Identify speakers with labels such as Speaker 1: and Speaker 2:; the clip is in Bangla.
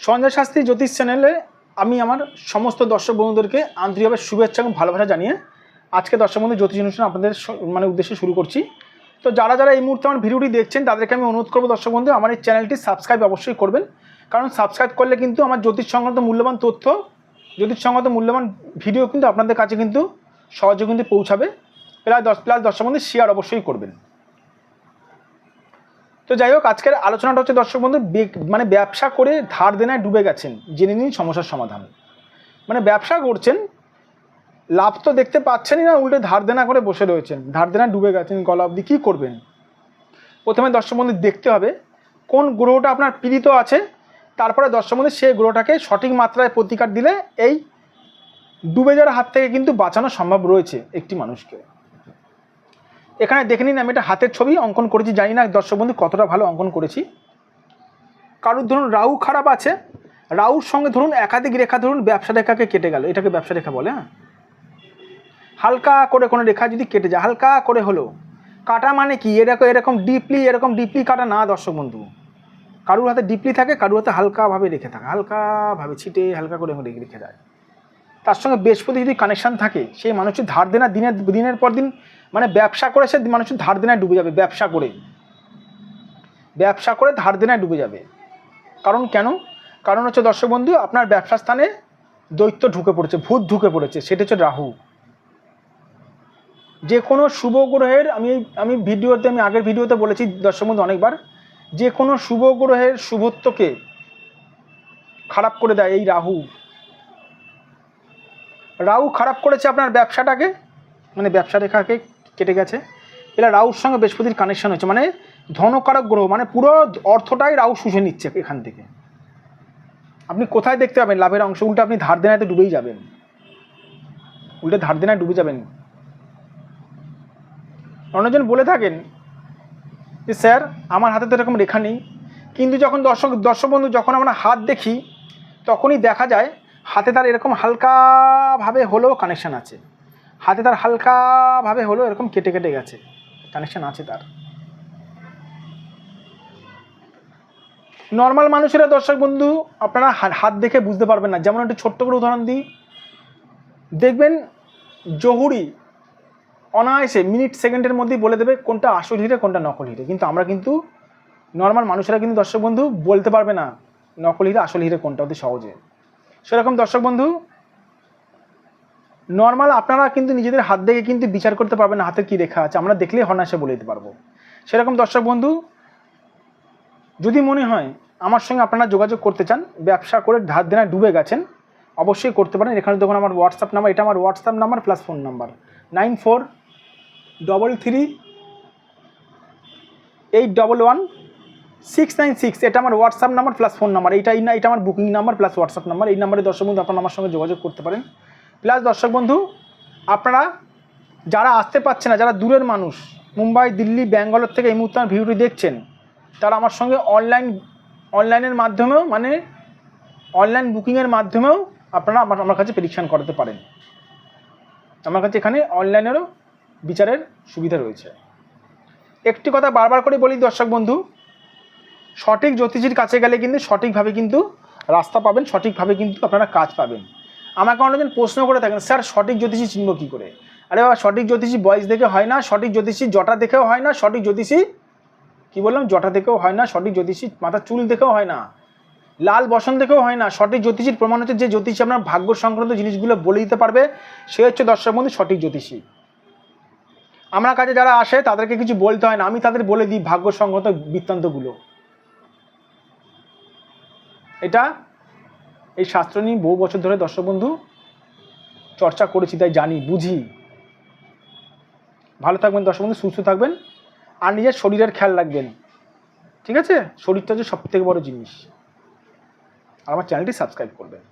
Speaker 1: সঞ্জয় শাস্ত্রী জ্যোতিষ চ্যানেলে আমি আমার সমস্ত দর্শক বন্ধুদেরকে আন্তরিকভাবে শুভেচ্ছা এবং ভালোবাসা জানিয়ে আজকে দর্শক বন্ধু জ্যোতিষ অনুষ্ঠান আপনাদের মানে উদ্দেশ্যে শুরু করছি। তো যারা যারা এই মুহূর্তে আমার ভিডিওটি দেখছেন, তাদেরকে আমি অনুরোধ করব দর্শক বন্ধু, আমার এই চ্যানেলটি সাবস্ক্রাইব অবশ্যই করবেন। কারণ সাবস্ক্রাইব করলে কিন্তু আমার জ্যোতিষ সংক্রান্ত মূল্যবান তথ্য, জ্যোতিষ সংক্রান্ত মূল্যবান ভিডিও কিন্তু আপনাদের কাছে কিন্তু সহজে কিন্তু পৌঁছাবে। প্লাস দশ প্লাস দর্শক বন্ধু শেয়ার অবশ্যই করবেন। তো যাই হোক, আজকের আলোচনাটা হচ্ছে দর্শক বন্ধু মানে ব্যবসা করে ধার দেনায় ডুবে গেছেন, জেনে নিন সমস্যার সমাধান। মানে ব্যবসা করছেন, লাভ তো দেখতে পাচ্ছেনই না, উল্টে ধার দেনা করে বসে রয়েছেন। ধার দেনা ডুবে গেছেন, গলা অবধি কী করবেন? প্রথমে দর্শক বন্ধু দেখতে হবে, কোন গ্রহটা আপনার পীড়িত আছে, তারপরে দর্শক বন্ধু সেই গ্রহটাকে সঠিক মাত্রায় প্রতিকার দিলে এই ডুবে যাওয়ার হাত থেকে কিন্তু বাঁচানো সম্ভব রয়েছে একটি মানুষকে। এখানে দেখে নিন, আমি একটা হাতের ছবি অঙ্কন করেছি, জানি না দর্শক বন্ধু কতটা ভালো অঙ্কন করেছি। কারুর ধরুন, রাহু খারাপ আছে, রাহুর সঙ্গে ধরুন একাধিক রেখা, ধরুন ব্যবসা রেখাকে কেটে গেল। এটাকে ব্যবসা রেখা বলে হ্যাঁ? হালকা করে কোনো রেখা যদি কেটে যায়, হালকা করে হলো। কাটা মানে কি? এরকম এরকম ডিপলি এরকম ডিপলি কাটা না দর্শক বন্ধু। কারুর হাতে ডিপলি থাকে, কারুর হাতে হালকাভাবে রেখে থাকে, হালকাভাবে ছিটে হালকা করে রেখে যায় তার সঙ্গে বৃহস্পতি যদি কানেকশান থাকে, সেই মানুষের ধার দেনা দিনের দিনের পর দিন মানে ব্যবসা করে সে মানুষের ধার দেনায় ডুবে যাবে, ব্যবসা করে। ব্যবসা করে ধার দেনায় ডুবে যাবে। কারণ কেন? কারণ হচ্ছে দর্শক বন্ধু, আপনার ব্যবসা স্থানে দৈত্য ঢুকে পড়েছে, ভূত ঢুকে পড়েছে, সেটা হচ্ছে রাহু। যে কোনো শুভ গ্রহের, আমি আমি ভিডিওতে, আমি আগের ভিডিওতে বলেছি দর্শক বন্ধু অনেকবার, যে কোনো শুভ গ্রহের শুভত্বকে খারাপ করে দেয় এই রাহু। রাহু খারাপ করেছে আপনার ব্যবসাটাকে? মানে ব্যবসা রেখাকে কেটে গেছে। এরা রাউর সঙ্গে বৃহস্পতির কানেকশন হচ্ছে মানে ধনকারক গ্রহ মানে পুরো অর্থটাই রাউ শুষে নিচ্ছে এখান থেকে। আপনি কোথায় দেখতে পাবেন? লাভের অংশ উল্টে আপনি ধার দেনাতে ডুবেই যাবেন। উল্টে ধার দেনায় ডুবে যাবেন। অন্যজন বলে থাকেন যে, স্যার, আমার হাতে তো এরকম রেখা নেই। কিন্তু যখন দর্শক দর্শক বন্ধু, যখন আমরা হাত দেখি, তখনই দেখা যায় হাতে তার এরকম হালকাভাবে হলেও কানেকশান আছে। হাতে তার হালকাভাবে হলেও এরকম কেটে কেটে গেছে। কানেকশান আছে তার। নর্মাল মানুষেরা দর্শক বন্ধু, আপনারা হাত দেখে বুঝতে পারবেন না। যেমন একটু ছোট্ট করে উদাহরণ দিই। দেখবেন জহুরি অনায়াসে মিনিট, সেকেন্ডের মধ্যেই বলে দেবে কোনটা আসল হিরে কোনটা নকল হিরে কিন্তু আমরা কিন্তু নর্মাল মানুষেরা কিন্তু দর্শক বন্ধু বলতে পারবে না নকল হিরে আসল হিরে কোনটা অতি সহজে। সেরকম দর্শক বন্ধু নর্মাল আপনারা কিন্তু নিজেদের হাত দেখে কিন্তু বিচার করতে পারবেন হাতে কী রেখা আছে, আমরা দেখলেই হনাসে বলে দিতে পারব। সেরকম দর্শক বন্ধু, যদি মনে হয় আমার সঙ্গে আপনারা যোগাযোগ করতে চান, ব্যবসা করে ধার দেনায় ডুবে গেছেন, অবশ্যই করতে পারেন। এখানে দেখুন আমার হোয়াটসঅ্যাপ নাম্বার এটা আমার WhatsApp number plus phone number nine four double three eight double one six nine six, এটা আমার WhatsApp number plus phone number এইটা এই না, এটা আমার booking number plus WhatsApp number এই নাম্বারে দর্শক বন্ধু, আপনারা আমার সঙ্গে যোগাযোগ করতে পারেন। প্লাস দর্শক বন্ধু, আপনারা যারা আসতে পারছে না, যারা দূরের মানুষ, মুম্বাই, দিল্লি, ব্যাঙ্গালোর থেকে এই মুহূর্তে আমার দেখছেন, তারা আমার সঙ্গে অনলাইন অনলাইনের মাধ্যমেও মানে অনলাইন বুকিংয়ের মাধ্যমেও আপনারা আমার আমার কাছে প্রেডিকশান করাতে পারেন। আমার কাছে এখানে অনলাইনেরও বিচারের সুবিধা রয়েছে। একটি কথা বারবার করে বলি দর্শক বন্ধু সঠিক জ্যোতিষীর কাছে গেলে কিন্তু সঠিকভাবে কিন্তু রাস্তা পাবেন, সঠিকভাবে কিন্তু আপনারা কাজ পাবেন। আমাকে অনেকজন প্রশ্ন করে থাকেন, স্যার, সঠিক জ্যোতিষী চিনব কী করে? আরে বাবা, সঠিক জ্যোতিষী বয়স দেখে হয় না, সঠিক জ্যোতিষী জটা দেখেও হয় না, সঠিক জ্যোতিষী, কী বললাম, জটা দেখেও হয় না, সঠিক জ্যোতিষী মাথার চুল দেখেও হয় না, লাল বসন দেখেও হয় না, সঠিক জ্যোতিষীর প্রমাণ হচ্ছে যে জ্যোতিষী আপনার ভাগ্য সংক্রান্ত জিনিসগুলো বলে দিতে পারবে, সে হচ্ছে দর্শক বন্ধু সঠিক জ্যোতিষী। আমার কাছে যারা আসে তাদেরকে কিছু বলতে হয় না, আমি তাদের বলে দিই ভাগ্য সংক্রান্ত বৃত্তান্তগুলো। এটা এই শাস্ত্র নিয়ে বহু বছর ধরে দর্শক বন্ধু চর্চা করেছি, তাই জানি, বুঝি। ভালো থাকবেন দর্শক বন্ধু, সুস্থ থাকবেন আর নিজের শরীরের খেয়াল রাখবেন। ঠিক আছে? শরীরটা হচ্ছে সব থেকে বড় জিনিস। আর আমার চ্যানেলটি সাবস্ক্রাইব করবেন।